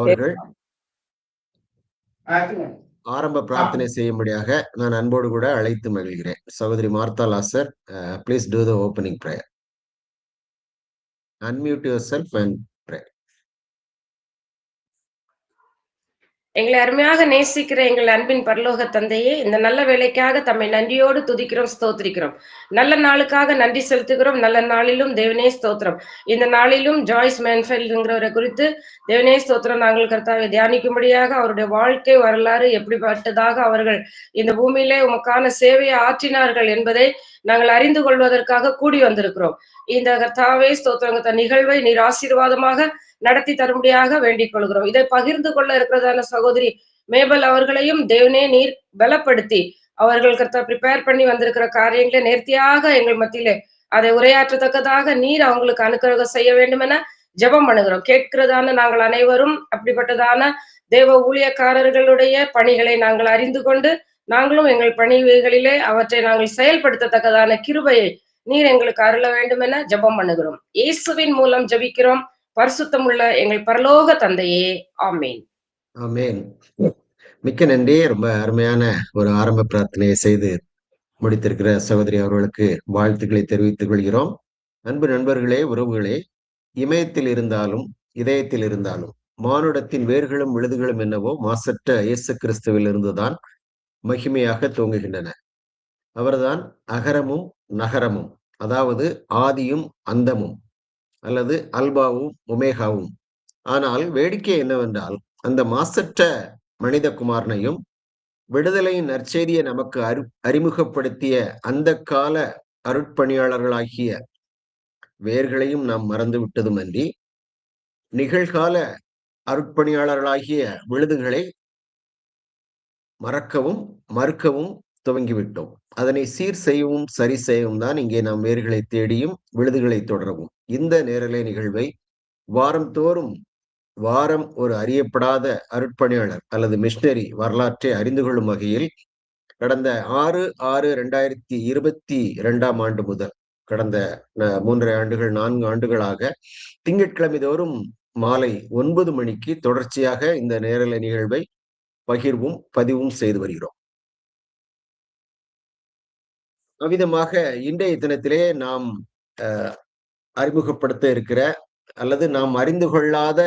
அவர்கள் ஆரம்ப பிரார்த்தனை செய்யும்படியாக நான் அன்போடு கூட அழைத்து மகிழ்கிறேன். சகோதரி Martha Lazar please do the opening prayer unmute your self and pray எங்களை அருமையாக நேசிக்கிற எங்கள் அன்பின் பரலோக தந்தையே இந்த நல்ல வேலைக்காக தம்மை நன்றியோடு துதிக்கிறோம் ஸ்தோத்திரிக்கிறோம். நல்ல நாளுக்காக நன்றி செலுத்துகிறோம். நல்ல நாளிலும் தேவனே ஸ்தோத்திரம். இந்த நாளிலும் ஜாய்ஸ் மேன்ஃபெல்டுங்கிறவரை குறித்து தேவனே ஸ்தோத்திரம். நாங்கள் கர்த்தாவை தியானிக்கும்படியாக அவருடைய வாழ்க்கை வரலாறு எப்படிப்பட்டதாக அவர்கள் இந்த பூமியிலே உமக்கான சேவையை ஆற்றினார்கள் என்பதை நாங்கள் அறிந்து கொள்வதற்காக கூடி வந்திருக்கிறோம். இந்த கர்த்தாவே ஸ்தோத்திரங்க நிகழ்வை நீர் ஆசீர்வாதமாக நடத்தி தரும்படியாக வேண்டிக் கொள்கிறோம். இதை பகிர்ந்து கொள்ள இருக்கிறதான சகோதரி மேபல் அவர்களையும் தேவனே நீர் பலப்படுத்தி அவர்கள் கர்த்தா ப்ரிப்பேர் பண்ணி வந்திருக்கிற காரியங்களை நேர்த்தியாக எங்கள் மத்தியிலே அதை உரையாற்றத்தக்கதாக நீர் அவங்களுக்கு அனுக்கிரகம் செய்ய வேண்டும் என ஜெபம் பண்ணுகிறோம். கேட்கிறதான நாங்கள் அனைவரும் அப்படிப்பட்டதான தேவ ஊழியக்காரர்களுடைய பணிகளை நாங்கள் அறிந்து கொண்டு நாங்களும் எங்கள் பணிகளிலே அவற்றை நாங்கள் செயல்படுத்தத்தக்கதான கிருபையை நீர் எங்களுக்கு அருள வேண்டும் என ஜெபம் பண்ணுகிறோம். இயேசுவின் மூலம் ஜெபிக்கிறோம். பரிசுத்தமுள்ள எங்கள் பரலோக தந்தையே ஆமேன். ஆமேன். மிக்க நன்றி. ரொம்ப அருமையான ஒரு ஆரம்ப பிரார்த்தனையை செய்து முடித்திருக்கிற சகோதரி அவர்களுக்கு வாழ்த்துக்களை தெரிவித்துக் கொள்கிறோம். அன்பு நண்பர்களே உறவுகளே இமயத்தில் இருந்தாலும் இதயத்தில் இருந்தாலும் மானுடத்தின் வேர்களும் விழுதுகளும் என்னவோ மாசற்ற இயேசு கிறிஸ்துவில் இருந்துதான் மகிமையாக தோங்குகின்றன. அவர்தான் அகரமும் நகரமும் அதாவது ஆதியும் அந்தமும். அல்லது அல்பாவும் ஒமேகாவும். ஆனால் வேடிக்கை என்னவென்றால் அந்த மாசற்ற மனித குமாரனையும் விடுதலையின் நற்செய்தியை நமக்கு அறி அறிமுகப்படுத்திய அந்த கால அருட்பணியாளர்களாகிய வேர்களையும் நாம் மறந்து விட்டதுமன்றி நிகழ்கால அருட்பணியாளர்களாகிய விழுதுகளை மறக்கவும் மறுக்கவும் துவங்கிவிட்டோம். அதனை சீர் செய்யவும் சரி செய்யவும் தான் இங்கே நாம் வேர்களை தேடியும் விழுதுகளை தொடரவும். இந்த நேரலை நிகழ்வை வாரம் தோறும் வாரம் ஒரு அறியப்படாத அருட்பணியாளர் அல்லது மிஷினரி வரலாற்றை அறிந்து கொள்ளும் வகையில் கடந்த ஆறு ஆறு ரெண்டாயிரத்தி இருபத்தி இரண்டாம் ஆண்டு முதல் கடந்த மூன்றரை ஆண்டுகள் நான்கு ஆண்டுகளாக திங்கட்கிழமை தோறும் மாலை ஒன்பது மணிக்கு தொடர்ச்சியாக இந்த நேரலை நிகழ்வை பகிர்வும் பதிவும் செய்து வருகிறோம். அவ்விதமாக இன்றைய தினத்திலே நாம் அறிமுகப்படுத்த இருக்கிற அல்லது நாம் அறிந்து கொள்ளாத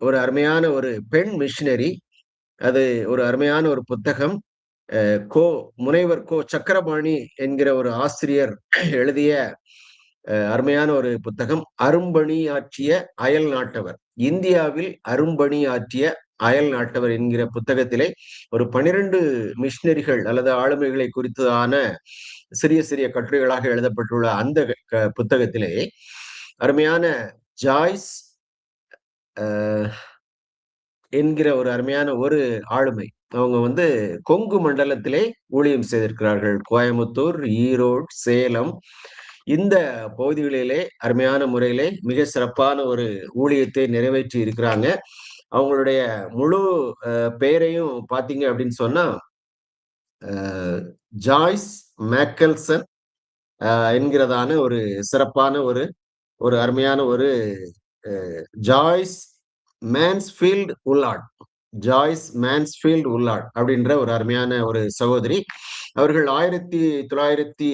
ஒரு அருமையான ஒரு பெண் மிஷினரி அது ஒரு அருமையான ஒரு புத்தகம் கோ முனைவர் கோ சக்கரபாணி என்கிற ஒரு ஆசிரியர் எழுதிய அருமையான ஒரு புத்தகம் அரும்பணி ஆற்றிய அயல் நாட்டவர். இந்தியாவில் அரும்பணி ஆற்றிய அயல் நாட்டவர் என்கிற புத்தகத்திலே ஒரு பனிரெண்டு மிஷினரிகள் அல்லது ஆளுமைகளை குறித்ததான சிறிய சிறிய கட்டுரைகளாக எழுதப்பட்டுள்ள அந்த புத்தகத்திலே அருமையான ஜாய்ஸ் என்கிற ஒரு அருமையான ஒரு ஆளுமை. அவங்க வந்து கொங்கு மண்டலத்திலே ஊழியம் செய்திருக்கிறார்கள். கோயம்புத்தூர் ஈரோடு சேலம் இந்த பகுதிகளிலே அருமையான முறையிலே மிக சிறப்பான ஒரு ஊழியத்தை நிறைவேற்றி இருக்கிறாங்க. அவங்களுடைய முழு பெயரையும் பார்த்தீங்க அப்படின்னு சொன்னா ஜாய்ஸ் மேக்கல்சன் என்கிறதான ஒரு சிறப்பான ஒரு ஒரு அருமையான ஒரு ஜாய்ஸ் மேன்ஸ்ஃபீல்ட் உள்ளாட் ஜாய்ஸ் மேன்ஸ்ஃபீல்ட் உள்ளாட் அப்படின்ற ஒரு அருமையான ஒரு சகோதரி. அவர்கள் ஆயிரத்தி தொள்ளாயிரத்தி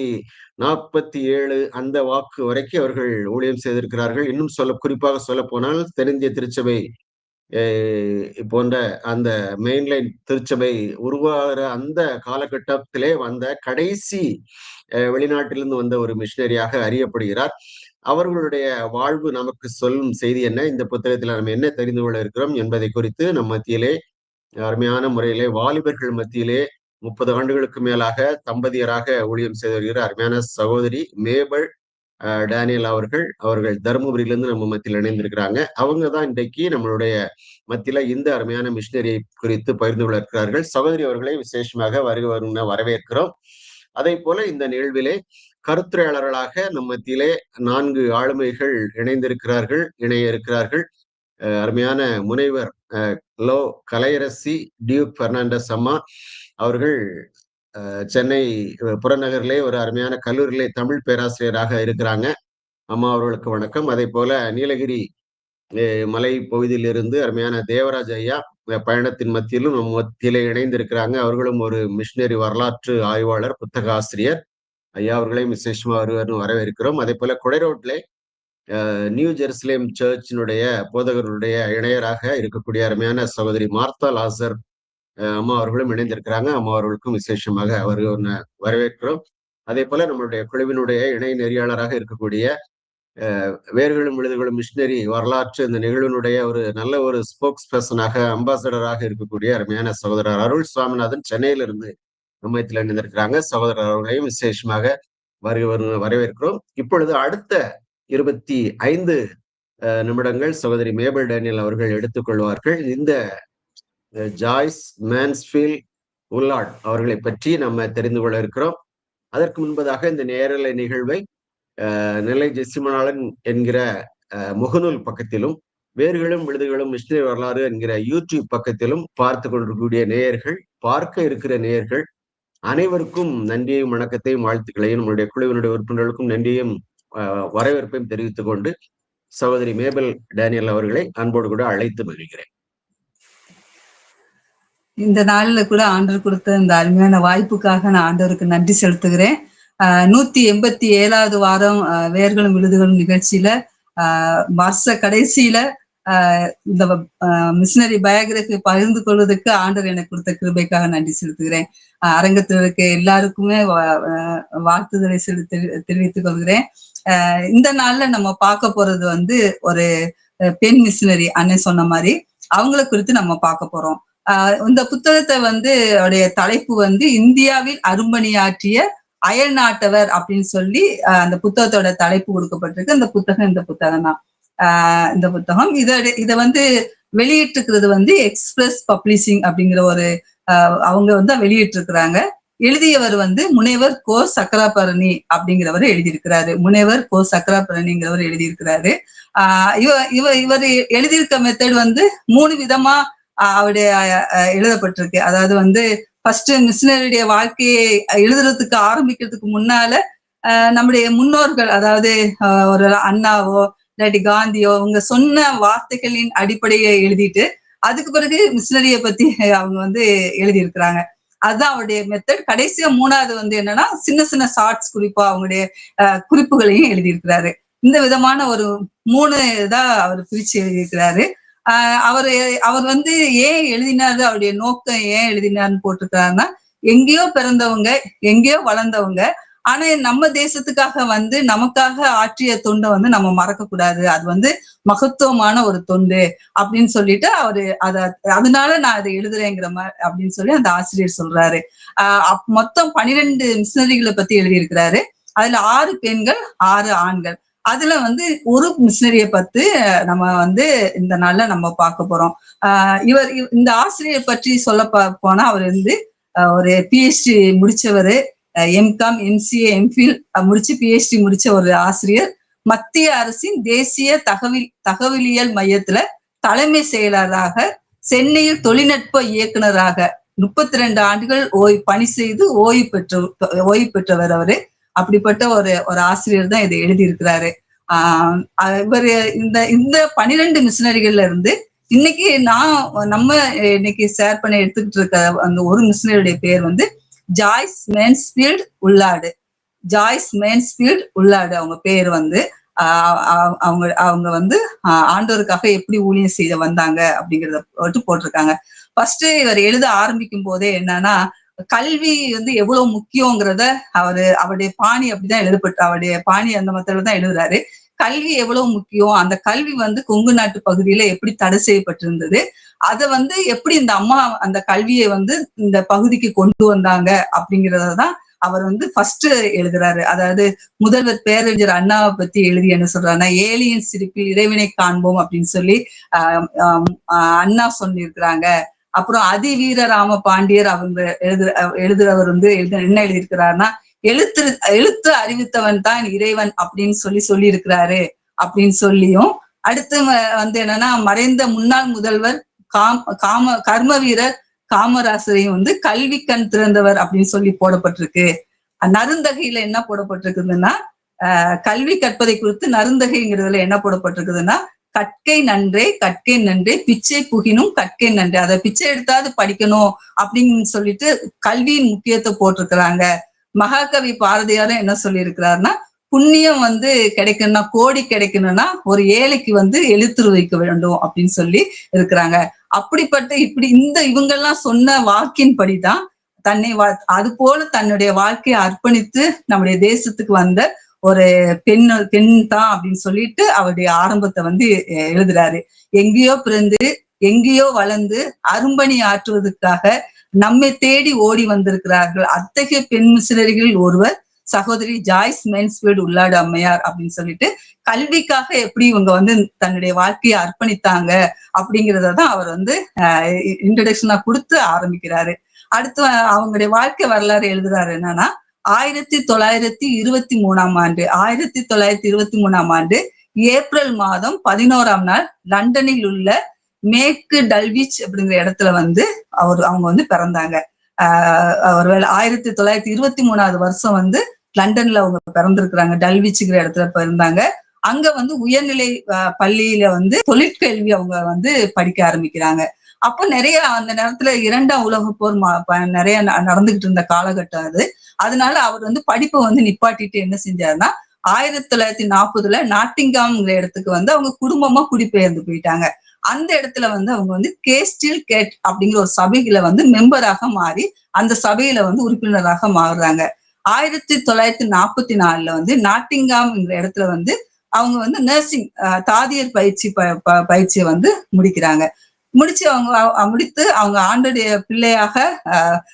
நாற்பத்தி ஏழு அந்த வாக்கு வரைக்கும் அவர்கள் ஊழியம் செய்திருக்கிறார்கள். இன்னும் சொல்ல குறிப்பாக சொல்ல போனால் தென்னிந்திய திருச்சபை போன்ற அந்த மெயின்லைன் திருச்சபை உருவாகிற அந்த காலகட்டத்திலே வந்த கடைசி வெளிநாட்டிலிருந்து வந்த ஒரு மிஷினரியாக அறியப்படுகிறார். அவர்களுடைய வாழ்வு நமக்கு சொல்லும் செய்தி என்ன? இந்த புத்தகத்தில் நம்ம என்ன தெரிந்து கொள்ள இருக்கிறோம் என்பதை குறித்து நம் மத்தியிலே அருமையான முறையிலே வாலிபர்கள் மத்தியிலே முப்பது ஆண்டுகளுக்கு மேலாக தம்பதியராக ஊழியம் செய்து வருகிற அருமையான சகோதரி மேபல் டேனியல் அவர்கள் அவர்கள் தருமபுரியிலிருந்து நம்ம மத்தியில் இணைந்திருக்கிறாங்க. அவங்க தான் இன்றைக்கு நம்மளுடைய மத்தியில இந்த அருமையான மிஷினரியை குறித்து பகிர்ந்து கொள்ள இருக்கிறார்கள். சகோதரி அவர்களை விசேஷமாக வருக வரும் வரவேற்கிறோம். அதே போல இந்த நிகழ்விலே கருத்துரையாளர்களாக நம் மத்தியிலே நான்கு ஆளுமைகள் இணைந்திருக்கிறார்கள் இணைய இருக்கிறார்கள் அருமையான முனைவர் லோ கலையரசி டியூக் பெர்னாண்டஸ் அம்மா அவர்கள் சென்னை புறநகர்லே ஒரு அருமையான கல்லூரியிலே தமிழ் பேராசிரியராக இருக்கிறாங்க. அம்மா அவர்களுக்கு வணக்கம். அதே போல நீலகிரி மலை பகுதியிலிருந்து அருமையான தேவராஜ் ஐயா பயணத்தின் மத்தியிலும் நம் மத்தியிலே இணைந்திருக்கிறாங்க. அவர்களும் ஒரு மிஷினரி வரலாற்று ஆய்வாளர் புத்தக ஆசிரியர் ஐயா அவர்களையும் விசேஷமா வருவர்னு வரவேற்கிறோம். அதே போல கொடைரோட்லே நியூ ஜெருசலேம் சர்ச்சினுடைய போதகர்களுடைய இணையராக இருக்கக்கூடிய அருமையான சகோதரி மார்த்தா லாசர் அம்மா அவர்களும் இணைந்திருக்கிறாங்க. அம்மா அவர்களுக்கும் விசேஷமாக அவர் வரவேற்கிறோம். அதே போல நம்மளுடைய குழுவினுடைய இணை நெறியாளராக இருக்கக்கூடிய வேர்களும் விழுதுகளும் மிஷினரி வரலாற்று இந்த நிகழ்வினுடைய ஒரு நல்ல ஒரு ஸ்போக்ஸ் பர்சனாக அம்பாசடராக இருக்கக்கூடிய அருமையான சகோதரர் அருள் சுவாமிநாதன் சென்னையிலிருந்து நம்மயத்தில் இணைந்திருக்கிறாங்க. சகோதரர் அவர்களையும் விசேஷமாக வருக வரவேற்கிறோம். இப்பொழுது அடுத்த இருபத்தி ஐந்து நிமிடங்கள் சகோதரி மேபல் டேனியல் அவர்கள் எடுத்துக்கொள்வார்கள். இந்த ஜாய்ஸ் மேன்ஸ்ஃபீல்ட் உல்லாட் அவர்களை பற்றி நம்ம தெரிந்து கொள்ள இருக்கிறோம். அதற்கு முன்பதாக இந்த நேரலை நிகழ்வை நெல்லை ஜெசிமனாளன் என்கிற முகநூல் பக்கத்திலும் வேர்களும் விழுதுகளும் மிஷினரி வரலாறு என்கிற யூடியூப் பக்கத்திலும் பார்த்து கொண்டிருக்கக்கூடிய நேயர்கள் பார்க்க இருக்கிற நேயர்கள் அனைவருக்கும் நன்றியையும் வணக்கத்தையும் வாழ்த்துக்களையும் நம்முடைய குழுவினுடைய உறுப்பினர்களுக்கும் நன்றியும் வரவேற்பையும் தெரிவித்துக் கொண்டு சகோதரி மேபல் டேனியல் அவர்களை அன்போடு கூட அழைத்து மகிழ்கிறேன். இந்த நாள்ல கூட ஆண்டவர் கொடுத்த இந்த அருமையான வாய்ப்புக்காக நான் ஆண்டவருக்கு நன்றி செலுத்துகிறேன். ஆஹ் நூத்தி எண்பத்தி ஏழாவது வாரம் வேர்களும் விழுதுகளும் நிகழ்ச்சியில ஆஹ் வருஷ கடைசியில ஆஹ் இந்த மிஷினரி பயோகிராஃபி பகிர்ந்து கொள்வதற்கு ஆண்டவர் எனக்கு கொடுத்த கிருபைக்காக நன்றி செலுத்துகிறேன். அரங்கத்தில் இருக்க எல்லாருக்குமே வாழ்த்துதலை செலுத்தி தெரிவித்துக் கொள்கிறேன். ஆஹ் இந்த நாள்ல நம்ம பார்க்க போறது வந்து ஒரு பெண் மிஷினரி அண்ணன் சொன்ன மாதிரி அவங்கள குறித்து நம்ம பார்க்க போறோம். இந்த புத்தகத்தை வந்து உடைய தலைப்பு வந்து இந்தியாவில் அரும்பணியாற்றிய அயல் நாட்டவர் அப்படின்னு சொல்லி அந்த புத்தகத்தோட தலைப்பு கொடுக்கப்பட்டிருக்கு. இந்த புத்தகம் இந்த புத்தகம் தான். ஆஹ் இந்த புத்தகம். இதோட இதை வந்து வெளியிட்டிருக்கிறது வந்து எக்ஸ்பிரஸ் பப்ளிஷிங் அப்படிங்கிற ஒரு ஆஹ் அவங்க வந்து வெளியிட்டிருக்கிறாங்க. எழுதியவர் வந்து முனைவர் கோ சக்கராபரணி அப்படிங்கிறவர் எழுதியிருக்கிறாரு. முனைவர் கோ சக்கராபரணிங்கிறவர் எழுதியிருக்கிறாரு. ஆஹ் இவ இவ இவர் எழுதியிருக்க மெத்தட் வந்து மூணு விதமா அவருடைய எழுதப்பட்டிருக்கு. அதாவது வந்து ஃபர்ஸ்ட் மிஷினரியுடைய வாழ்க்கையை எழுதுறதுக்கு ஆரம்பிக்கிறதுக்கு முன்னால நம்முடைய முன்னோர்கள் அதாவது ஒரு அண்ணாவோ இல்லாட்டி காந்தியோ அவங்க சொன்ன வார்த்தைகளின் அடிப்படையை எழுதிட்டு அதுக்கு பிறகு மிஷினரிய பத்தி அவங்க வந்து எழுதியிருக்கிறாங்க. அதுதான் அவருடைய மெத்தட் கடைசியா மூணாவது வந்து என்னன்னா சின்ன சின்ன ஷார்ட்ஸ் குறிப்பா அவங்களுடைய குறிப்புகளையும் எழுதியிருக்கிறாரு. இந்த விதமான ஒரு மூணு இதா அவர் பிரிச்சு எழுதியிருக்கிறாரு. அவர் அவர் வந்து ஏன் எழுதினாரு? அவருடைய நோக்கம் ஏன் எழுதினாருன்னு போட்டிருக்காருன்னா எங்கேயோ பிறந்தவங்க எங்கேயோ வளர்ந்தவங்க ஆனா நம்ம தேசத்துக்காக வந்து நமக்காக ஆற்றிய தொண்டை வந்து நம்ம மறக்க கூடாது அது வந்து மகத்துவமான ஒரு தொண்டு அப்படின்னு சொல்லிட்டு அவரு அத அதனால நான் அதை எழுதுறேங்கிற மாதிரி அப்படின்னு சொல்லி அந்த ஆசிரியர் சொல்றாரு. ஆஹ் மொத்தம் பனிரெண்டு மிஷினரிகளை பத்தி எழுதியிருக்கிறாரு. அதுல ஆறு பெண்கள் ஆறு ஆண்கள். அதுல வந்து ஒரு மிஷினரிய பத்து நம்ம வந்து இந்த நாள்ல நம்ம பார்க்க போறோம். ஆஹ் இவர் இந்த ஆசிரியர் பற்றி சொல்ல போனா அவர் வந்து ஒரு பிஹெச்டி முடிச்சவர் எம்காம் எம்சிஏ எம்ஃபில் முடிச்சு பிஹெச்டி முடிச்ச ஒரு ஆசிரியர். மத்திய அரசின் தேசிய தகவல் தகவலியல் மையத்துல தலைமை செயலராக சென்னையில் தொழில்நுட்ப இயக்குனராக முப்பத்தி ரெண்டு ஆண்டுகள் ஓய் பணி செய்து ஓய்வு பெற்ற ஓய்வு பெற்றவர் அவரு. அப்படிப்பட்ட ஒரு ஒரு ஆசிரியர் தான் இதை எழுதியிருக்கிறாரு. ஆஹ் இவர் இந்த இந்த பனிரெண்டு மிஷினரிகள்ல இருந்து இன்னைக்கு நான் நம்ம இன்னைக்கு ஷேர் பண்ணி எடுத்துக்கிட்டு இருக்க அந்த ஒரு மிஷினரியுடைய பேர் வந்து ஜாய்ஸ் மேன்ஸ்பீல்ட் உள்ளாடு. ஜாய்ஸ் மேன்ஸ்பீல்ட் உள்ளாடு அவங்க பேர் வந்து ஆஹ் அவங்க அவங்க வந்து ஆஹ் ஆண்டவருக்காக எப்படி ஊழியம் செய்ய வந்தாங்க அப்படிங்கறத போட்டு போட்டிருக்காங்க. ஃபர்ஸ்ட் இவர் எழுத ஆரம்பிக்கும் போதே என்னன்னா கல்வி வந்து எவ்வளவு முக்கியங்கிறத அவரு அவருடைய பாணி அப்படிதான் எழுதப்பட்டு அவருடைய பாணி அந்த மத்தில தான் எழுதுறாரு. கல்வி எவ்வளவு முக்கியம்? அந்த கல்வி வந்து கொங்கு நாட்டு பகுதியில எப்படி தடை செய்யப்பட்டிருந்தது? அதை வந்து எப்படி இந்த அம்மா அந்த கல்வியை வந்து இந்த பகுதிக்கு கொண்டு வந்தாங்க அப்படிங்கறத தான் அவர் வந்து ஃபர்ஸ்ட் எழுதுறாரு. அதாவது முதல்வர் பேரறிஞர் அண்ணாவை பத்தி எழுதி என்ன சொல்றாருன்னா ஏலியன் சிரிப்பில் இறைவனை காண்போம் அப்படின்னு சொல்லி ஆஹ் அண்ணா சொல்லியிருக்கிறாங்க. அப்புறம் அதிவீர ராம பாண்டியர் அவங்க எழுது எழுதுறவர் வந்து எழுத என்ன எழுதியிருக்கிறாருன்னா எழுத்து எழுத்து அறிவித்தவன் தான் இறைவன் அப்படின்னு சொல்லி சொல்லி இருக்கிறாரு அப்படின்னு சொல்லியும் அடுத்து வந்து என்னன்னா மறைந்த முன்னாள் முதல்வர் காம் காம கர்ம வீரர் காமராசரையும் வந்து கல்வி கண் திறந்தவர் அப்படின்னு சொல்லி போடப்பட்டிருக்கு. நருந்தகையில என்ன போடப்பட்டிருக்குதுன்னா ஆஹ் கல்வி கற்பதை குறித்து நருந்தகைங்கிறதுல என்ன போடப்பட்டிருக்குதுன்னா கற்கை நன்றே கற்கை நன்றே பிச்சை புகினும் கற்கை நன்றே. அதை பிச்சை எடுத்தாவது படிக்கணும் அப்படின்னு சொல்லிட்டு கல்வியின் முக்கியத்தை போட்டிருக்கிறாங்க. மகாகவி பாரதியாரும் என்ன சொல்லியிருக்கிறாருன்னா புண்ணியம் வந்து கிடைக்கணும்னா கோடி கிடைக்கணும்னா ஒரு ஏழைக்கு வந்து எழுத்துரு வைக்க வேண்டும் அப்படின்னு சொல்லி இருக்கிறாங்க. அப்படிப்பட்ட இப்படி இந்த இவங்கெல்லாம் சொன்ன வாக்கின்படிதான் தன்னை வா- அது போல தன்னுடைய வாழ்க்கையை அர்ப்பணித்து நம்முடைய தேசத்துக்கு வந்த ஒரு பெண் பெண் தான் அப்படின்னு சொல்லிட்டு அவருடைய ஆரம்பத்தை வந்து எழுதுறாரு. எங்கேயோ பிறந்து எங்கேயோ வளர்ந்து அரும்பணி ஆற்றுவதற்காக நம்மை தேடி ஓடி வந்திருக்கிறார்கள். அத்தகைய பெண் மிஷினரிகளில் ஒருவர் சகோதரி ஜாய்ஸ் மென்ஸ்வீடு உள்ளாடு அம்மையார் அப்படின்னு சொல்லிட்டு கல்விக்காக எப்படி இவங்க வந்து தன்னுடைய வாழ்க்கையை அர்ப்பணித்தாங்க அப்படிங்கிறத தான் அவர் வந்து இன்ட்ரடக்ஷனா கொடுத்து ஆரம்பிக்கிறாரு. அடுத்து அவங்களுடைய வாழ்க்கை வரலாறு எழுதுறாரு என்னன்னா ஆயிரத்தி தொள்ளாயிரத்தி இருபத்தி மூணாம் ஆண்டு ஆயிரத்தி தொள்ளாயிரத்தி இருபத்தி மூணாம் ஆண்டு ஏப்ரல் மாதம் பதினோராம் நாள் லண்டனில் உள்ள மேற்கு டல்விச் அப்படிங்கிற இடத்துல வந்து அவர் அவங்க வந்து பிறந்தாங்க. ஆஹ் அவர் ஆயிரத்தி தொள்ளாயிரத்தி இருபத்தி மூணாவது வருஷம் வந்து லண்டன்ல அவங்க பிறந்திருக்கிறாங்க டல்விச்சுங்கிற இடத்துல பிறந்தாங்க. அங்க வந்து உயர்நிலை பள்ளியில வந்து தொழிற்கல்வி அவங்க வந்து படிக்க ஆரம்பிக்கிறாங்க. அப்போ நிறைய அந்த நேரத்துல இரண்டாம் உலக போர் ப- நிறைய ந- நடந்துகிட்டு இருந்த காலகட்டம் அது. அதனால அவர் வந்து படிப்பை வந்து நிப்பாட்டிட்டு என்ன செஞ்சாருன்னா ஆயிரத்தி தொள்ளாயிரத்தி நாற்பதுல நாட்டிங்காம்ங்கிற இடத்துக்கு வந்து அவங்க குடும்பமா குடிபெயர்ந்து போயிட்டாங்க. அந்த இடத்துல வந்து அவங்க வந்து கேஸ்டில் கேட் அப்படிங்கிற ஒரு சபையில வந்து மெம்பராக மாறி அந்த சபையில வந்து உறுப்பினராக மாறுறாங்க. ஆயிரத்தி தொள்ளாயிரத்தி நாற்பத்தி நாலுல வந்து நாட்டிங்காம்ங்கிற இடத்துல வந்து அவங்க வந்து நர்சிங் தாதியர் பயிற்சி ப- ப- பயிற்சியை வந்து முடிக்கிறாங்க. முடிச்சு அவங்க முடித்து அவங்க ஆண்டுடைய பிள்ளையாக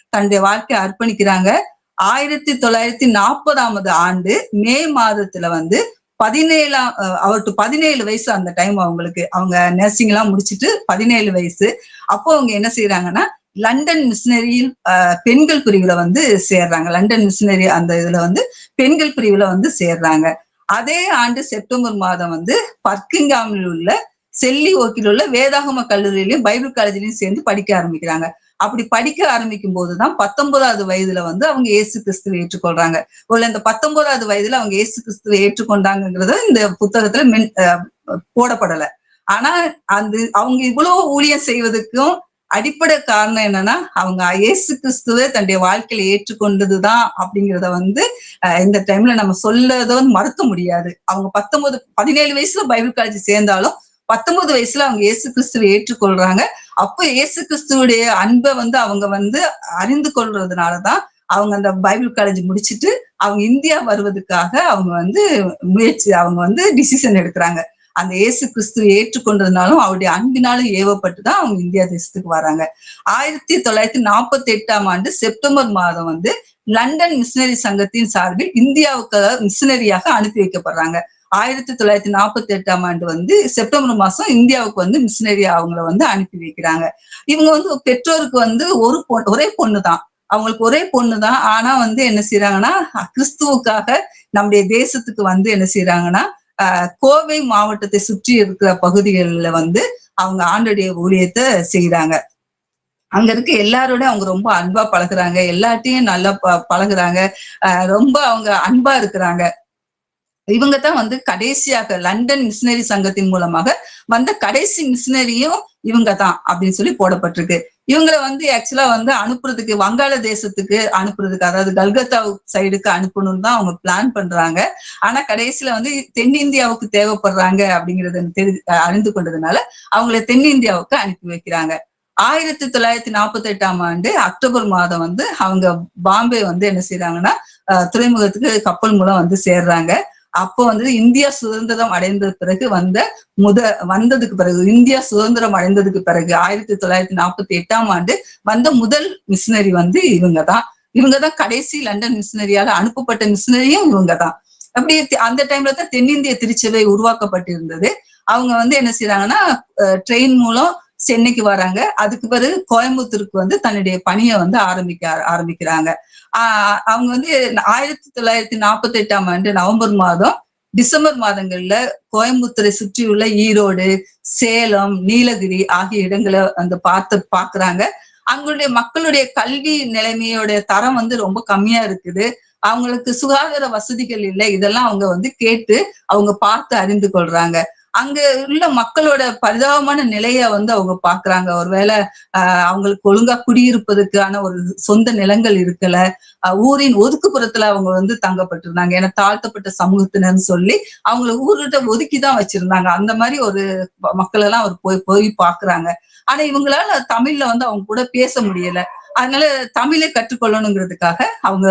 தன்னுடைய வாழ்க்கையை அர்ப்பணிக்கிறாங்க. ஆயிரத்தி தொள்ளாயிரத்தி நாற்பதாவது ஆண்டு மே மாதத்துல வந்து பதினேழாம் அவருக்கு பதினேழு வயசு அந்த டைம் அவங்களுக்கு. அவங்க நர்சிங் எல்லாம் முடிச்சிட்டு பதினேழு வயசு. அப்போ அவங்க என்ன செய்யறாங்கன்னா லண்டன் மிஷினரியில் பெண்கள் பிரிவுல வந்து சேர்றாங்க. லண்டன் மிஷினரி அந்த இதுல வந்து பெண்கள் பிரிவுல வந்து சேர்றாங்க. அதே ஆண்டு செப்டம்பர் மாதம் வந்து பர்க்கிங்காமில் உள்ள செல்லி ஓக்கில் உள்ள வேதாகம கல்லூரியிலையும் பைபிள் காலேஜ்லயும் சேர்ந்து படிக்க ஆரம்பிக்கிறாங்க. அப்படி படிக்க ஆரம்பிக்கும் போதுதான் பத்தொன்பதாவது வயதுல வந்து அவங்க இயேசு கிறிஸ்துவை ஏற்றுக்கொள்றாங்க. ஒரு இந்த பத்தொன்பதாவது வயதுல அவங்க இயேசு கிறிஸ்துவை ஏற்றுக்கொண்டாங்கிறது இந்த புத்தகத்துல மின் போடப்படல. ஆனா அந்த அவங்க இவ்வளவு ஊழியம் செய்வதற்கும் அடிப்படை காரணம் என்னன்னா அவங்க இயேசு கிறிஸ்துவை தன்னுடைய வாழ்க்கையில ஏற்றுக்கொண்டதுதான் அப்படிங்கிறத வந்து அஹ் இந்த டைம்ல நம்ம சொல்லதை வந்து மறுக்க முடியாது. அவங்க பத்தொன்பது பதினேழு வயசுல பைபிள் காலேஜ் சேர்ந்தாலும் பத்தொன்பது வயசுல அவங்க இயேசு கிறிஸ்துவை ஏற்றுக்கொள்றாங்க. அப்போ இயேசு கிறிஸ்துவுடைய அன்பை வந்து அவங்க வந்து அறிந்து கொள்றதுனாலதான் அவங்க அந்த பைபிள் காலேஜ் முடிச்சிட்டு அவங்க இந்தியா வருவதற்காக அவங்க வந்து முயற்சி அவங்க வந்து டிசிஷன் எடுக்கிறாங்க. அந்த இயேசு கிறிஸ்துவை ஏற்றுக்கொண்டதுனாலும் அவருடைய அன்பினாலும் ஏவப்பட்டு தான் அவங்க இந்தியா தேசத்துக்கு வராங்க. ஆயிரத்தி தொள்ளாயிரத்தி நாற்பத்தி எட்டாம் ஆண்டு செப்டம்பர் மாதம் வந்து லண்டன் மிஷினரி சங்கத்தின் சார்பில் இந்தியாவுக்கு மிஷினரியாக அனுப்பி வைக்கப்படுறாங்க. ஆயிரத்தி தொள்ளாயிரத்தி நாற்பத்தி எட்டாம் ஆண்டு வந்து செப்டம்பர் மாசம் இந்தியாவுக்கு வந்து மிஷினரி அவங்கள வந்து அனுப்பி வைக்கிறாங்க. இவங்க வந்து பெற்றோருக்கு வந்து ஒரு பொண்ணு ஒரே பொண்ணு தான் அவங்களுக்கு ஒரே பொண்ணு தான் ஆனா வந்து என்ன செய்யறாங்கன்னா கிறிஸ்துவுக்காக நம்முடைய தேசத்துக்கு வந்து என்ன செய்யறாங்கன்னா ஆஹ் கோவை மாவட்டத்தை சுற்றி இருக்கிற பகுதிகளில் வந்து அவங்க ஆண்டுடைய ஊழியத்தை செய்யறாங்க அங்க இருக்க எல்லாரோட அவங்க ரொம்ப அன்பா பழகுறாங்க. எல்லாட்டையும் நல்லா ப- பழகுறாங்க. ரொம்ப அவங்க அன்பா இருக்கிறாங்க. இவங்க தான் வந்து கடைசியாக லண்டன் மிஷினரி சங்கத்தின் மூலமாக வந்த கடைசி மிஷினரியும் இவங்க தான் அப்படின்னு சொல்லி போடப்பட்டிருக்கு. இவங்களை வந்து ஆக்சுவலா வந்து அனுப்புறதுக்கு வங்காள தேசத்துக்கு அனுப்புறதுக்கு அதாவது கல்கத்தா சைடுக்கு அனுப்பணும்னு தான் அவங்க பிளான் பண்றாங்க. ஆனா கடைசியில வந்து தென்னிந்தியாவுக்கு தேவைப்படுறாங்க அப்படிங்கறத தெரி அறிந்து கொண்டதுனால அவங்களை தென்னிந்தியாவுக்கு அனுப்பி வைக்கிறாங்க. ஆயிரத்தி தொள்ளாயிரத்தி நாற்பத்தி எட்டாம் ஆண்டு அக்டோபர் மாதம் வந்து அவங்க பாம்பே வந்து என்ன செய்யறாங்கன்னா துறைமுகத்துக்கு கப்பல் மூலம் வந்து சேர்றாங்க. அப்போ வந்து இந்தியா சுதந்திரம் அடைந்த பிறகு வந்த முத வந்ததுக்கு பிறகு இந்தியா சுதந்திரம் அடைந்ததுக்கு பிறகு ஆயிரத்தி தொள்ளாயிரத்தி நாற்பத்தி எட்டாம் ஆண்டு வந்த முதல் மிஷினரி வந்து இவங்க தான் இவங்க தான் கடைசி லண்டன் மிஷினரியால அனுப்பப்பட்ட மிஷினரியும் இவங்க தான் அப்படி அந்த டைம்ல தான் தென்னிந்திய திருச்சபை உருவாக்கப்பட்டிருந்தது. அவங்க வந்து என்ன செய்யறாங்கன்னா ட்ரெயின் மூலம் சென்னைக்கு வராங்க. அதுக்கு பிறகு கோயம்புத்தூருக்கு வந்து தன்னுடைய பணியை வந்து ஆரம்பிக்க ஆரம்பிக்கிறாங்க. அவங்க வந்து ஆயிரத்தி தொள்ளாயிரத்தி நாற்பத்தி எட்டாம் ஆண்டு நவம்பர் மாதம் டிசம்பர் மாதங்கள்ல கோயம்புத்தூரை சுற்றியுள்ள ஈரோடு சேலம் நீலகிரி ஆகிய இடங்களை வந்து பார்த்து பாக்குறாங்க அங்களுடைய மக்களுடைய கல்வி நிலைமையோட தரம் வந்து ரொம்ப கம்மியா இருக்குது. அவங்களுக்கு சுகாதார வசதிகள் இல்லை. இதெல்லாம் அவங்க வந்து கேட்டு அவங்க பார்த்து அறிந்து கொள்றாங்க. அங்க உள்ள மக்களோட பரிதாபமான நிலைய வந்து அவங்க பாக்குறாங்க. ஒருவேளை ஆஹ் அவங்களுக்கு ஒழுங்கா குடியிருப்பதற்கான ஒரு சொந்த நிலங்கள் இருக்கல. ஊரின் ஒதுக்குப்புறத்துல அவங்க வந்து தங்கப்பட்டிருந்தாங்க. ஏன்னா தாழ்த்தப்பட்ட சமூகத்தினர்னு சொல்லி அவங்கள ஊர்கிட்ட ஒதுக்கிதான் வச்சிருந்தாங்க. அந்த மாதிரி ஒரு மக்கள் எல்லாம் அவர் போய் போய் பாக்குறாங்க. ஆனா இவங்களால தமிழ்ல வந்து அவங்க கூட பேச முடியல. அதனால தமிழை கற்றுக்கொள்ளணுங்கிறதுக்காக அவங்க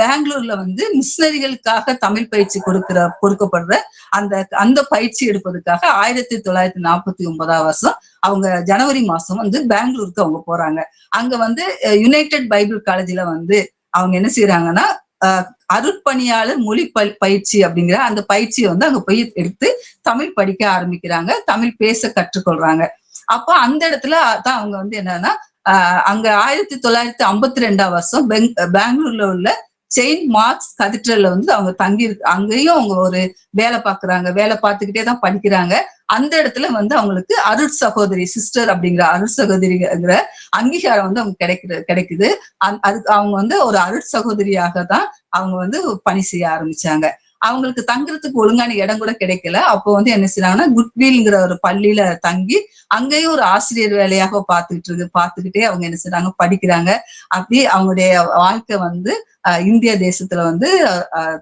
பெங்களூர்ல வந்து மிஷினரிகளுக்காக தமிழ் பயிற்சி கொடுக்கிற கொடுக்கப்படுற அந்த அந்த பயிற்சி எடுப்பதற்காக ஆயிரத்தி தொள்ளாயிரத்தி நாற்பத்தி ஒன்பதாம் வருஷம் அவங்க ஜனவரி மாசம் வந்து பெங்களூருக்கு அவங்க போறாங்க. அங்க வந்து யுனைடெட் பைபிள் காலேஜ்ல வந்து அவங்க என்ன செய்யறாங்கன்னா அருட்பணியாளர் மொழி பயிற்சி அப்படிங்கிற அந்த பயிற்சியை வந்து அங்க போய் எடுத்து தமிழ் படிக்க ஆரம்பிக்கிறாங்க. தமிழ் பேச கற்றுக்கொள்றாங்க. அப்ப அந்த இடத்துல தான் அவங்க வந்து என்னன்னா அங்க ஆயிரத்தி தொள்ளாயிரத்தி ஐம்பத்தி ரெண்டாம் வருஷம் பெங் பெங்களூர்ல உள்ள செயின்ட் மார்க்ஸ் கதிட்ரல்ல வந்து அவங்க தங்கி அங்கேயும் அவங்க ஒரு வேலை பார்க்கறாங்க வேலை பார்த்துக்கிட்டே தான் படிக்கிறாங்க. அந்த இடத்துல வந்து அவங்களுக்கு அருட் சகோதரி சிஸ்டர் அப்படிங்கிற அருட் சகோதரிங்கிற அங்கீகாரம் வந்து அவங்க கிடைக்குது. கிடைக்குது அதுக்கு அவங்க வந்து ஒரு அருட் சகோதரியாக தான் அவங்க வந்து பணி செய்ய ஆரம்பிச்சாங்க. அவங்களுக்கு தங்குறதுக்கு ஒழுங்கான இடம் கூட கிடைக்கல. அப்போ வந்து என்ன செய்யறாங்கன்னா குட்வீல்ங்கிற ஒரு பள்ளியில தங்கி அங்கேயும் ஒரு ஆசிரியர் வேலையாக பார்த்துக்கிட்டு இருக்கு பார்த்துக்கிட்டே அவங்க என்ன செய்யறாங்க படிக்கிறாங்க. அப்படி அவங்களுடைய வாழ்க்கை வந்து இந்திய தேசத்துல வந்து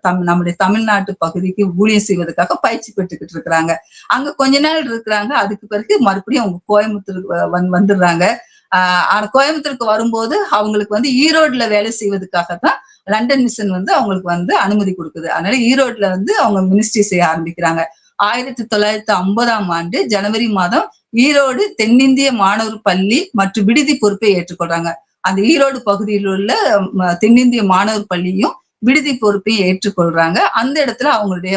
தம் நம்முடைய தமிழ்நாட்டு பகுதிக்கு ஊழியம் செய்வதற்காக பயிற்சி பெற்றுக்கிட்டு இருக்கிறாங்க. அங்க கொஞ்ச நாள் இருக்கிறாங்க. அதுக்கு பிறகு மறுபடியும் அவங்க கோயம்புத்தூருக்கு வந்துடுறாங்க. ஆஹ் கோயம்புத்தூருக்கு வரும்போது அவங்களுக்கு வந்து ஈரோடுல வேலை செய்வதற்காக தான் லண்டன் மிஷன் வந்து அவங்களுக்கு வந்து அனுமதி கொடுக்குது. அதனால ஈரோட்ல வந்து அவங்க மினிஸ்ட்ரி செய்ய ஆரம்பிக்கிறாங்க. ஆயிரத்தி தொள்ளாயிரத்தி ஐம்பதாம் ஆண்டு ஜனவரி மாதம் ஈரோடு தென்னிந்திய மாணவர் பள்ளி மற்றும் விடுதி பொறுப்பை ஏற்றுக்கொள்றாங்க. அந்த ஈரோடு பகுதியில் உள்ள தென்னிந்திய மாணவர் பள்ளியும் விடுதி பொறுப்பையும் ஏற்றுக்கொள்றாங்க. அந்த இடத்துல அவங்களுடைய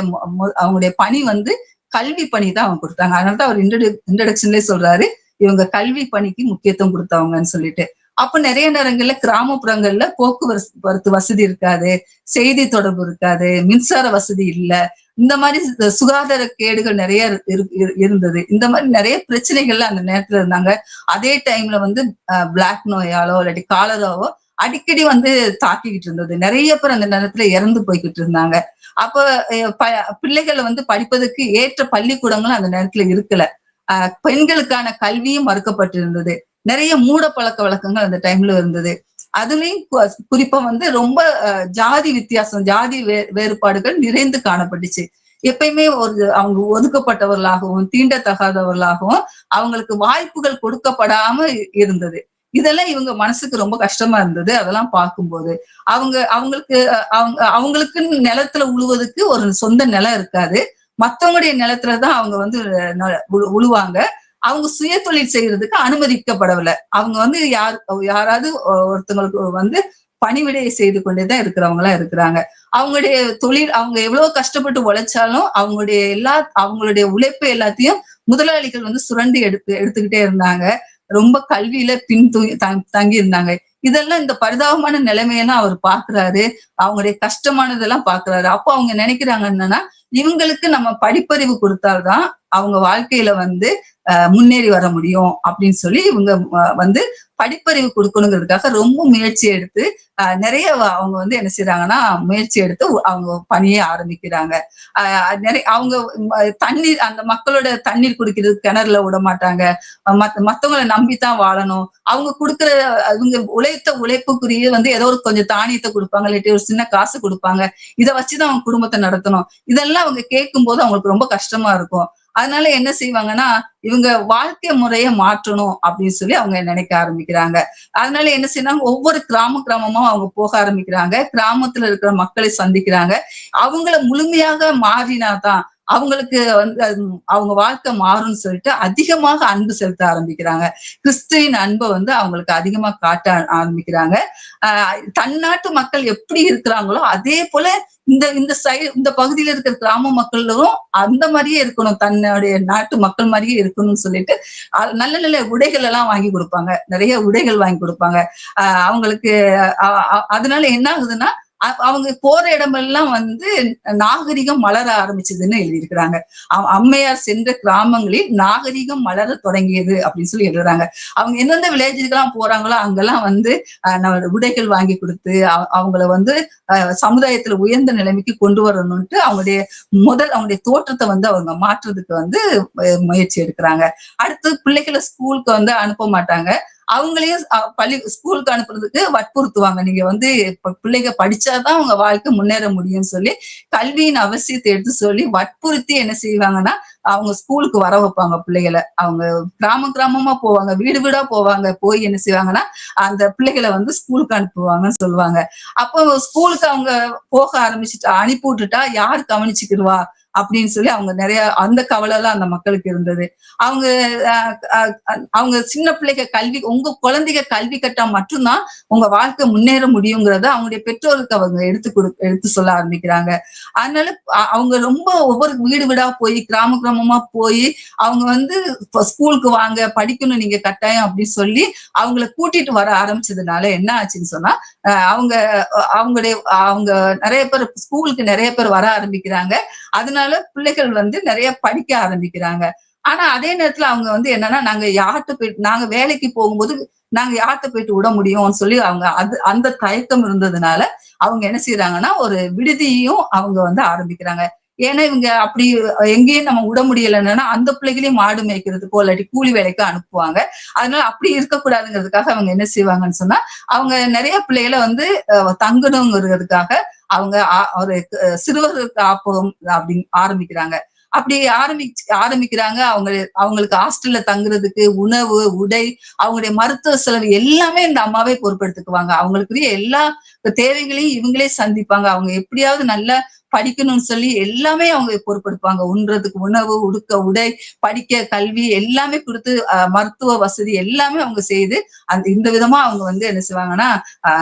அவங்களுடைய பணி வந்து கல்வி பணி தான் அவங்க கொடுத்தாங்க. அதனால தான் அவர் இன்ட்ரடு இன்ட்ரடக்ஷன்லேயே சொல்றாரு. இவங்க கல்வி பணிக்கு முக்கியத்துவம் கொடுத்தவங்கன்னு சொல்லிட்டு. அப்ப நிறைய நேரங்கள்ல கிராமப்புறங்கள்ல போக்குவரத்து வசதி இருக்காது. செய்தி தொடர்பு இருக்காது. மின்சார வசதி இல்ல. இந்த மாதிரி சுகாதார கேடுகள் நிறைய இருந்தது. இந்த மாதிரி நிறைய பிரச்சனைகள்ல அந்த நேரத்துல இருந்தாங்க. அதே டைம்ல வந்து பிளாக் நோயாலோ இல்லாட்டி காலராவோ அடிக்கடி வந்து தாக்கிக்கிட்டு இருந்தது. நிறைய பேர் அந்த நேரத்துல இறந்து போய்கிட்டு இருந்தாங்க. அப்ப பிள்ளைகளை வந்து படிப்பதற்கு ஏற்ற பள்ளிக்கூடங்களும் அந்த நேரத்துல இருக்கல. பெண்களுக்கான கல்வியும் மறுக்கப்பட்டிருந்தது. நிறைய மூட பழக்க வழக்கங்கள் அந்த டைம்ல இருந்தது. அதுலயும் குறிப்பா வந்து ரொம்ப ஜாதி வித்தியாசம் ஜாதி வே வேறுபாடுகள் நிறைந்து காணப்பட்டுச்சு. எப்பயுமே ஒரு அவங்க ஒதுக்கப்பட்டவர்களாகவும் தீண்டத்தகாதவர்களாகவும் அவங்களுக்கு வாய்ப்புகள் கொடுக்கப்படாம இருந்தது. இதெல்லாம் இவங்க மனசுக்கு ரொம்ப கஷ்டமா இருந்தது. அதெல்லாம் பார்க்கும்போது அவங்க அவங்களுக்கு அவங்க அவங்களுக்குன்னு நிலத்துல உழுவதுக்கு ஒரு சொந்த நிலம் இருக்காது. மத்தவங்களுடைய நிலத்துலதான் அவங்க வந்து உழுவாங்க. அவங்க சுய தொழில் செய்யறதுக்கு அனுமதிக்கப்படவில்லை. அவங்க வந்து யார் யாராவது ஒருத்தவங்களுக்கு வந்து பணிவிடையை செய்து கொண்டேதான் இருக்கிறவங்களா இருக்கிறாங்க. அவங்களுடைய தொழில் அவங்க எவ்வளவு கஷ்டப்பட்டு உழைச்சாலும் அவங்களுடைய எல்லா அவங்களுடைய உழைப்பு எல்லாத்தையும் முதலாளிகள் வந்து சுரண்டி எடுத்து எடுத்துக்கிட்டே இருந்தாங்க. ரொம்ப கல்வியில பின் தங்கி இருந்தாங்க இதெல்லாம் இந்த பரிதாபமான நிலைமையெல்லாம் அவர் பாக்குறாரு அவங்களுடைய கஷ்டமானதெல்லாம் பாக்குறாரு அப்போ அவங்க நினைக்கிறாங்க என்னன்னா இவங்களுக்கு நம்ம படிப்பறிவு கொடுத்தால்தான் அவங்க வாழ்க்கையில வந்து முன்னேறி வர முடியும் அப்படின்னு சொல்லி இவங்க வந்து படிப்பறிவு கொடுக்கணுங்கிறதுக்காக ரொம்ப முயற்சி எடுத்து நிறைய அவங்க வந்து என்ன செய்யறாங்கன்னா முயற்சி எடுத்து அவங்க பணியை ஆரம்பிக்கிறாங்க. நிறைய அவங்க தண்ணீர் அந்த மக்களோட தண்ணீர் குடிக்கிறது கிணறுல விட மாட்டாங்க. மத் மத்தவங்களை நம்பித்தான் வாழணும். அவங்க கொடுக்குற அவங்க உழைத்த உழைப்புக்குரிய வந்து ஏதோ ஒரு கொஞ்சம் தானியத்தை கொடுப்பாங்க இல்லாட்டி ஒரு சின்ன காசு கொடுப்பாங்க. இதை வச்சுதான் அவங்க குடும்பத்தை நடத்தணும். இதெல்லாம் அவங்க கேட்கும் போது அவங்களுக்கு ரொம்ப கஷ்டமா இருக்கும். அதனால என்ன செய்வாங்கன்னா இவங்க வாழ்க்கை முறைய மாற்றணும் அப்படின்னு சொல்லி அவங்க நினைக்க ஆரம்பிக்கிறாங்க. அதனால என்ன செய்யறாங்க ஒவ்வொரு கிராம கிராமமா அவங்க போக ஆரம்பிக்கிறாங்க. கிராமத்துல இருக்கிற மக்களை சந்திக்கிறாங்க. அவங்கள முழுமையாக மாறினாதான் அவங்களுக்கு வந்து அவங்க வாழ்க்கை மாறும்னு சொல்லிட்டு அதிகமாக அன்பு செலுத்த ஆரம்பிக்கிறாங்க. கிறிஸ்துவின் அன்பை வந்து அவங்களுக்கு அதிகமா காட்ட ஆரம்பிக்கிறாங்க. ஆஹ் தன்னாட்டு மக்கள் எப்படி இருக்கிறாங்களோ அதே போல இந்த இந்த சைடு இந்த பகுதியில இருக்கிற கிராம மக்களும் அந்த மாதிரியே இருக்கணும். தன்னுடைய நாட்டு மக்கள் மாதிரியே இருக்கணும்னு சொல்லிட்டு நல்ல நல்ல உடைகள் எல்லாம் வாங்கி கொடுப்பாங்க. நிறைய உடைகள் வாங்கி கொடுப்பாங்க. அவங்களுக்கு அதனால என்ன ஆகுதுன்னா அவங்க போற இடமெல்லாம் வந்து நாகரிகம் மலர ஆரம்பிச்சதுன்னு எழுதியிருக்கிறாங்க. அம்மையார் சென்ற கிராமங்களில் நாகரிகம் மலர தொடங்கியது அப்படின்னு சொல்லி எழுதுறாங்க. அவங்க எந்தெந்த வில்லேஜுக்கெல்லாம் போறாங்களோ அங்கெல்லாம் வந்து நம்ம உடைகள் வாங்கி கொடுத்து அவங்கள வந்து சமுதாயத்துல உயர்ந்த நிலைமைக்கு கொண்டு வரணும்ட்டு அவங்களுடைய முதல் அவங்களுடைய தோற்றத்தை வந்து அவங்க மாற்றுறதுக்கு வந்து முயற்சி எடுக்கிறாங்க. அடுத்து பிள்ளைகளை ஸ்கூலுக்கு வந்து அனுப்ப மாட்டாங்க. அவங்களையும் பள்ளி ஸ்கூலுக்கு அனுப்புறதுக்கு வற்புறுத்துவாங்க. நீங்க வந்து பிள்ளைங்க படிச்சாதான் அவங்க வாழ்க்கை முன்னேற முடியும்னு சொல்லி கல்வியின் அவசியத்தை எடுத்து சொல்லி வற்புறுத்தி என்ன செய்வாங்கன்னா அவங்க ஸ்கூலுக்கு வர வைப்பாங்க பிள்ளைகளை. அவங்க கிராம கிராமமா போவாங்க வீடு வீடா போவாங்க. போய் என்ன செய்வாங்கன்னா அந்த பிள்ளைகளை வந்து ஸ்கூலுக்கு அனுப்புவாங்கன்னு சொல்லுவாங்க. அப்போ ஸ்கூலுக்கு அவங்க போக ஆரம்பிச்சுட்டா அனுப்பி விட்டுட்டா யார் கவனிச்சுக்கிடுவா? அப்படின்னு சொல்லி அவங்க நிறைய அந்த கவலை எல்லாம் அந்த மக்களுக்கு இருந்தது. அவங்க அஹ், அவங்க சின்ன பிள்ளைங்க கல்வி உங்க குழந்தைங்க கல்வி கட்டா மட்டும்தான் உங்க வாழ்க்கை முன்னேற முடியுங்கிறத அவங்களுடைய பெற்றோருக்கு அவங்க எடுத்து கொடு எடுத்து சொல்ல ஆரம்பிக்கிறாங்க. அதனால அ- அவங்க ரொம்ப ஒவ்வொரு வீடு வீடா போய் கிராம கிராமமா போய் அவங்க வந்து ஸ்கூலுக்கு வாங்க படிக்கணும் நீங்க கட்டாயம் அப்படின்னு சொல்லி அவங்கள கூட்டிட்டு வர ஆரம்பிச்சதுனால என்ன ஆச்சுன்னு சொன்னா அஹ் அவங்க அவங்களுடைய அவங்க நிறைய பேர் ஸ்கூலுக்கு நிறைய பேர் வர ஆரம்பிக்கிறாங்க. அதனால பிள்ளைகள் வந்து நிறைய படிக்க ஆரம்பிக்கிறாங்க. ஆனா அதே நேரத்துல அவங்க வந்து என்னன்னா நாங்க யார்கிட்ட போயிட்டு நாங்க வேலைக்கு போகும்போது நாங்க யார்கிட்ட போயிட்டு விட முடியும்னு சொல்லி அவங்க அது அந்த தயக்கம் இருந்ததுனால அவங்க என்ன செய்யறாங்கன்னா ஒரு விடுதியையும் அவங்க வந்து ஆரம்பிக்கிறாங்க. ஏன்னா இவங்க அப்படி எங்கேயும் நம்ம விட முடியலன்னா அந்த பிள்ளைகளையும் மாடு மேய்க்கிறதுக்கோ இல்லாட்டி கூலி வேலைக்கு அனுப்புவாங்க. அதனால அப்படி இருக்கக்கூடாதுங்கிறதுக்காக அவங்க என்ன செய்வாங்கன்னு சொன்னா அவங்க நிறைய பிள்ளைகளை வந்து தங்கணுங்கிறதுக்காக அவங்க ஒரு சிறுவர்களுக்கு சிறுவர் காப்பகம் அப்படின்னு ஆரம்பிக்கிறாங்க. அப்படி ஆரம்பிச்சு ஆரம்பிக்கிறாங்க. அவங்க அவங்களுக்கு ஹாஸ்டல்ல தங்குறதுக்கு உணவு உடை அவங்களுடைய மருத்துவ செலவு எல்லாமே இந்த அம்மாவே பொறுப்பெடுத்துக்குவாங்க அவங்களுக்குரிய எல்லா தேவைகளையும் இவங்களே சந்திப்பாங்க. அவங்க எப்படியாவது நல்லா படிக்கணும்னு சொல்லி எல்லாமே அவங்க பொறுப்பெடுப்பாங்க உண்றதுக்கு உணவு உடுக்க உடை படிக்க கல்வி எல்லாமே கொடுத்து அஹ், மருத்துவ வசதி எல்லாமே அவங்க செய்து அந்த இந்த விதமா அவங்க வந்து என்ன செய்வாங்கன்னா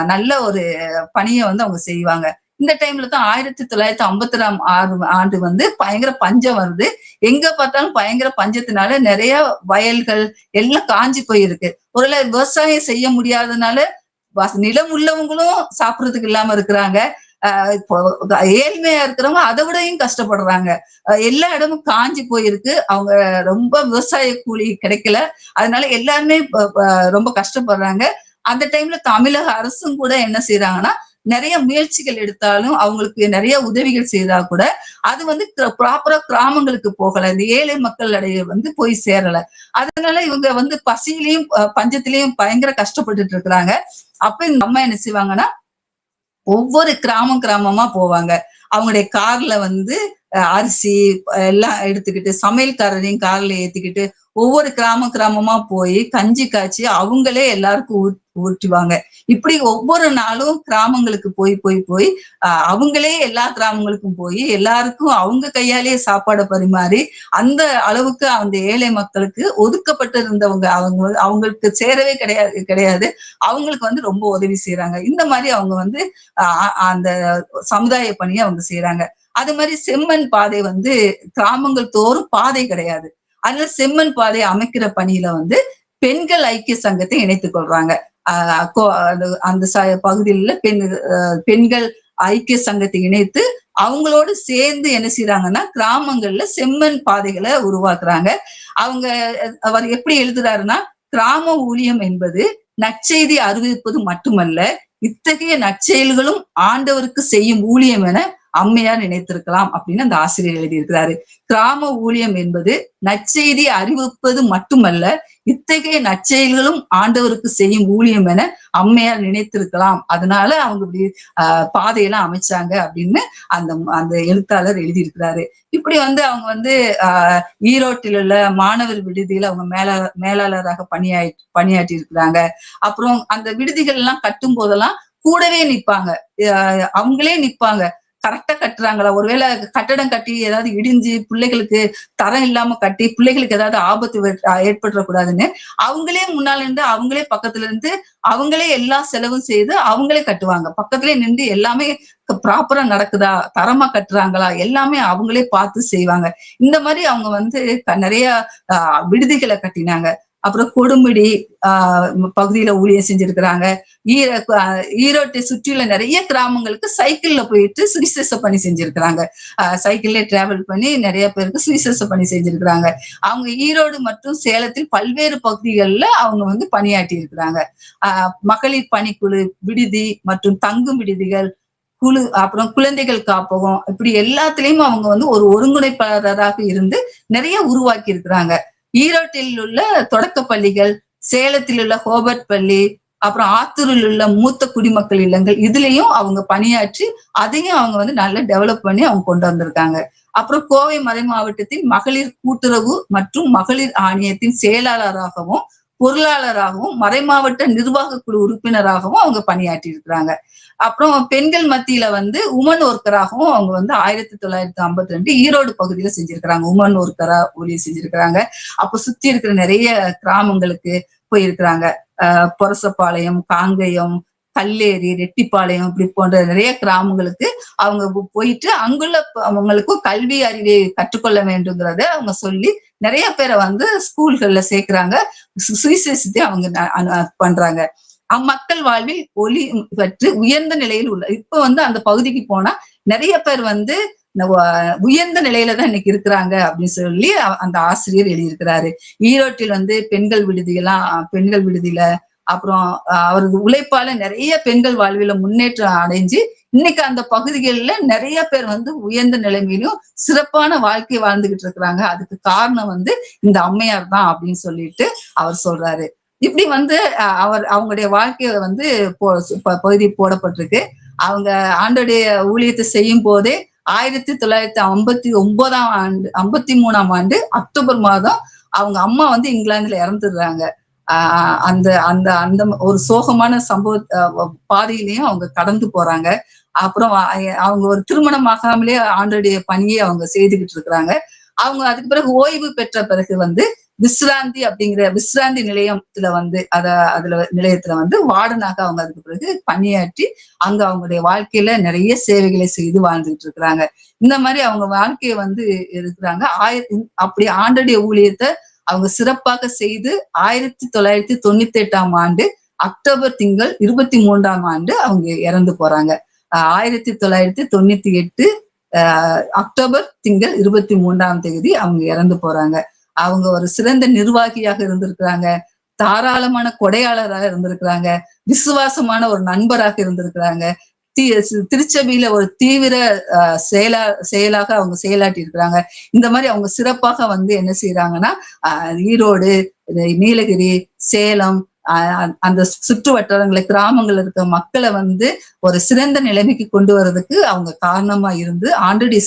நல்ல ஒரு பணியை வந்து அவங்க செய்வாங்க. இந்த டைம்ல தான் ஆயிரத்தி தொள்ளாயிரத்தி ஐம்பத்தி ஆறு ஆண்டு வந்து பயங்கர பஞ்சம் வருது. எங்க பார்த்தாலும் பயங்கர பஞ்சத்தினால நிறைய வயல்கள் எல்லாம் காஞ்சி போயிருக்கு. ஒருவேளை விவசாயம் செய்ய முடியாதனால நிலம் உள்ளவங்களும் சாப்பிடறதுக்கு இல்லாம இருக்கிறாங்க. ஆஹ் இப்போ ஏழ்மையா இருக்கிறவங்க அதை விடையும் கஷ்டப்படுறாங்க. எல்லா இடமும் காஞ்சி போயிருக்கு. அவங்க ரொம்ப விவசாய கூலி கிடைக்கல. அதனால எல்லாருமே ரொம்ப கஷ்டப்படுறாங்க. அந்த டைம்ல தமிழக அரசும் கூட என்ன செய்யறாங்கன்னா நிறைய முயற்சிகள் எடுத்தாலும் அவங்களுக்கு நிறைய உதவிகள் செய்தா கூட அது வந்து ப்ராப்பரா கிராமங்களுக்கு போகல. இந்த ஏழை மக்களிடையே வந்து போய் சேரல. அதனால இவங்க வந்து பசியிலையும் பஞ்சத்திலையும் பயங்கர கஷ்டப்பட்டுட்டு இருக்கிறாங்க. அப்ப இந்த அம்மா என்ன செய்வாங்கன்னா ஒவ்வொரு கிராமம் கிராமமா போவாங்க. அவங்களுடைய கார்ல வந்து அரிசி எல்லாம் எடுத்துக்கிட்டு சமையல்காரரையும் கார்ல ஏத்திக்கிட்டு ஒவ்வொரு கிராம கிராமமா போய் கஞ்சி காய்ச்சி அவங்களே எல்லாருக்கும் ஊ- ஊற்றுவாங்க இப்படி ஒவ்வொரு நாளும் கிராமங்களுக்கு போய் போய் போய் ஆஹ் அவங்களே எல்லா கிராமங்களுக்கும் போய் எல்லாருக்கும் அவங்க கையாலேயே சாப்பாடை பரிமாறி அந்த அளவுக்கு அந்த ஏழை மக்களுக்கு ஒதுக்கப்பட்டு இருந்தவங்க அவங்க அவங்களுக்கு சேரவே கிடையாது கிடையாது. அவங்களுக்கு வந்து ரொம்ப உதவி செய்யறாங்க இந்த மாதிரி அவங்க வந்து ஆஹ் அந்த சமுதாய பணியை அவங்க செய்யறாங்க அது மாதிரி செம்மண் பாதை வந்து கிராமங்கள் தோறும் பாதை கிடையாது. அதனால செம்மண் பாதை அமைக்கிற பணியில வந்து பெண்கள் ஐக்கிய சங்கத்தை இணைத்துக் கொள்றாங்க. கோ- அந்த ச- பகுதியில பெண் ஆஹ் பெண்கள் ஐக்கிய சங்கத்தை இணைத்து அவங்களோடு சேர்ந்து என்ன செய்யறாங்கன்னா கிராமங்கள்ல செம்மண் பாதைகளை உருவாக்குறாங்க. அவங்க அவர் எப்படி எழுதுறாருன்னா கிராம ஊழியம் என்பது நற்செய்தி அறிவிப்பது மட்டுமல்ல இத்தகைய நற்செயல்களும் ஆண்டவருக்கு செய்யும் ஊழியம் என அம்மையா நினைத்திருக்கலாம் அப்படின்னு அந்த ஆசிரியர் எழுதியிருக்கிறாரு. கிராம ஊழியம் என்பது நற்செய்தி அறிவிப்பது மட்டுமல்ல இத்தகைய நற்செயல்களும் ஆண்டவருக்கு செய்யும் ஊழியம் என அம்மையார் நினைத்திருக்கலாம். அதனால அவங்க இப்படி ஆஹ் பாதையெல்லாம் அமைச்சாங்க அப்படின்னு அந்த அந்த எழுத்தாளர் எழுதியிருக்கிறாரு. இப்படி வந்து அவங்க வந்து ஆஹ் ஈரோட்டில் உள்ள மாணவர் விடுதியில அவங்க மேலாளர் மேலாளராக பணியாய் பணியாற்றி இருக்கிறாங்க அப்புறம் அந்த விடுதிகள் எல்லாம் கட்டும் போதெல்லாம் கூடவே நிப்பாங்க அவங்களே நிப்பாங்க கரெக்டா கட்டுறாங்களா? ஒருவேளை கட்டடம் கட்டி ஏதாவது இடிஞ்சு பிள்ளைகளுக்கு தரம் இல்லாம கட்டி பிள்ளைகளுக்கு ஏதாவது ஆபத்து ஏற்பட்டுறக்கூடாதுன்னு அவங்களே முன்னால இருந்து அவங்களே பக்கத்துல இருந்து அவங்களே எல்லா செலவும் செய்து அவங்களே கட்டுவாங்க. பக்கத்துலயே நின்று எல்லாமே ப்ராப்பரா நடக்குதா? தரமா கட்டுறாங்களா? எல்லாமே அவங்களே பார்த்து செய்வாங்க. இந்த மாதிரி அவங்க வந்து நிறைய ஆஹ் விடுதிகளை கட்டினாங்க. அப்புறம் கொடுமுடி ஆஹ் பகுதியில ஊழியம் செஞ்சிருக்கிறாங்க. ஈர ஈரோட்டை சுற்றியுள்ள நிறைய கிராமங்களுக்கு சைக்கிள்ல போயிட்டு சுவிசேஷ பணி செஞ்சிருக்கிறாங்க. சைக்கிள்ல டிராவல் பண்ணி நிறைய பேருக்கு சுவிசேஷ பணி செஞ்சிருக்கிறாங்க. அவங்க ஈரோடு மற்றும் சேலத்தில் பல்வேறு பகுதிகளில் அவங்க வந்து பணியாற்றி இருக்கிறாங்க. ஆஹ் மகளிர் பணிக்குழு விடுதி மற்றும் தங்கும் விடுதிகள் குழு அப்புறம் குழந்தைகள் காப்பகம் இப்படி எல்லாத்துலயும் அவங்க வந்து ஒரு ஒருங்கிணைப்பாளராக இருந்து நிறைய உருவாக்கி இருக்கிறாங்க. ஈரோட்டில் உள்ள தொடக்க பள்ளிகள் சேலத்தில் உள்ள ஹோபர்ட் பள்ளி அப்புறம் ஆத்தூரில் உள்ள மூத்த குடிமக்கள் இல்லங்கள் இதுலயும் அவங்க பணியாற்றி அதையும் அவங்க வந்து நல்லா டெவலப் பண்ணி அவங்க கொண்டு வந்திருக்காங்க. அப்புறம் கோவை மறை மாவட்டத்தின் மகளிர் கூட்டுறவு மற்றும் மகளிர் ஆணையத்தின் செயலாளராகவும் பொருளாளராகவும் மறைமாவட்ட நிர்வாக குழு உறுப்பினராகவும் அவங்க பணியாற்றி இருக்கிறாங்க அப்புறம் பெண்கள் மத்தியில வந்து உமன் ஒர்க்கராகவும் அவங்க வந்து ஆயிரத்தி தொள்ளாயிரத்தி ஐம்பத்தி ரெண்டு ஈரோடு பகுதியில செஞ்சிருக்கிறாங்க. உமன் ஒர்க்கரா ஊழியர் செஞ்சிருக்கிறாங்க. அப்ப சுத்தி இருக்கிற நிறைய கிராமங்களுக்கு போயிருக்கிறாங்க. ஆஹ் பொரசப்பாளையம் காங்கயம் கல்லேரி ரெட்டிப்பாளையம் இப்படி போன்ற நிறைய கிராமங்களுக்கு அவங்க போயிட்டு அங்குள்ள அவங்களுக்கும் கல்வி அறிவை கற்றுக்கொள்ள வேண்டுங்கிறத அவங்க சொல்லி நிறைய பேரை வந்து ஸ்கூல்கள்ல சேர்க்கிறாங்க. சு- அவங்க பண்றாங்க. அம்மக்கள் வாழ்வில் ஒளி பெற்று உயர்ந்த நிலையில் உள்ள இப்ப வந்து அந்த பகுதிக்கு போனா நிறைய பேர் வந்து உயர்ந்த நிலையில தான் இன்னைக்கு இருக்கிறாங்க அப்படின்னு சொல்லி அந்த ஆசிரியர் எழுதியிருக்கிறாரு. ஈரோட்டில் வந்து பெண்கள் விடுதியெல்லாம் பெண்கள் விடுதியில அப்புறம் அஹ், அவரது உழைப்பால நிறைய பெண்கள் வாழ்வில முன்னேற்றம் அடைஞ்சு இன்னைக்கு அந்த பகுதிகளில் நிறைய பேர் வந்து உயர்ந்த நிலைமையிலும் சிறப்பான வாழ்க்கை வாழ்ந்துகிட்டு இருக்கிறாங்க. அதுக்கு காரணம் வந்து இந்த அம்மையார் தான் அப்படின்னு சொல்லிட்டு அவர் சொல்றாரு. இப்படி வந்து அஹ், அவர் அவங்களுடைய வாழ்க்கைய வந்து போ- ப- பகுதி போடப்பட்டிருக்கு. அவங்க ஆண்டோடைய ஊழியத்தை செய்யும் போதே ஆயிரத்தி தொள்ளாயிரத்தி ஐம்பத்தி ஒன்பதாம் ஆண்டு ஐம்பத்தி மூணாம் ஆண்டு அக்டோபர் மாதம் அவங்க அம்மா வந்து இங்கிலாந்துல இறந்துடுறாங்க. ஆஹ் அந்த அந்த அந்த ஒரு சோகமான சம்பவ பாதையிலையும் அவங்க கடந்து போறாங்க. அப்புறம் அவங்க ஒரு திருமணம் ஆகாமலே ஆண்டோடைய பணியை அவங்க செய்துகிட்டு இருக்கிறாங்க. அவங்க அதுக்கு பிறகு ஓய்வு பெற்ற பிறகு வந்து விஸ்ராந்தி அப்படிங்கிற விஸ்ராந்தி நிலையத்துல வந்து அத அதுல நிலையத்துல வந்து வார்டனாக அவங்க அதுக்கு பிறகு பணியாற்றி அங்க அவங்களுடைய வாழ்க்கையில நிறைய சேவைகளை செய்து வாழ்ந்துகிட்டு இருக்கிறாங்க. இந்த மாதிரி அவங்க வாழ்க்கையை வந்து இருக்கிறாங்க. ஆயிரத்தி அப்படி ஆண்டடைய ஊழியத்தை அவங்க சிறப்பாக செய்து ஆயிரத்தி தொள்ளாயிரத்தி தொண்ணூத்தி எட்டாம் ஆண்டு அக்டோபர் திங்கள் இருபத்தி மூன்றாம் ஆண்டு அவங்க இறந்து போறாங்க. ஆயிரத்தி தொள்ளாயிரத்தி தொண்ணூத்தி எட்டு ஆஹ் அக்டோபர் திங்கள் இருபத்தி மூன்றாம் தேதி அவங்க இறந்து போறாங்க. அவங்க ஒரு சிறந்த நிர்வாகியாக இருந்திருக்கிறாங்க. தாராளமான கொடையாளராக இருந்திருக்கிறாங்க. விசுவாசமான ஒரு நண்பராக இருந்திருக்கிறாங்க. திருச்சபையில ஒரு தீவிர ஆஹ் செயலா செயலாக அவங்க செயலாட்டி இருக்கிறாங்க. இந்த மாதிரி அவங்க சிறப்பாக வந்து என்ன செய்யறாங்கன்னா ஈரோடு நீலகிரி சேலம் அந்த சுற்று வட்டாரங்களை கிராமங்கள்ல இருக்க மக்களை வந்து ஒரு சிறந்த நிலைமைக்கு கொண்டு வர்றதுக்கு அவங்க காரணமா இருந்து ஆண்டடி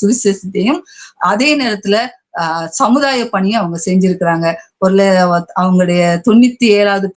சுவிசேஷத்தையும் அதே நேரத்துல ஆஹ் சமுதாய பணியை அவங்க செஞ்சிருக்கிறாங்க. ஒரு அவங்களுடைய தொண்ணூத்தி ஏழாவது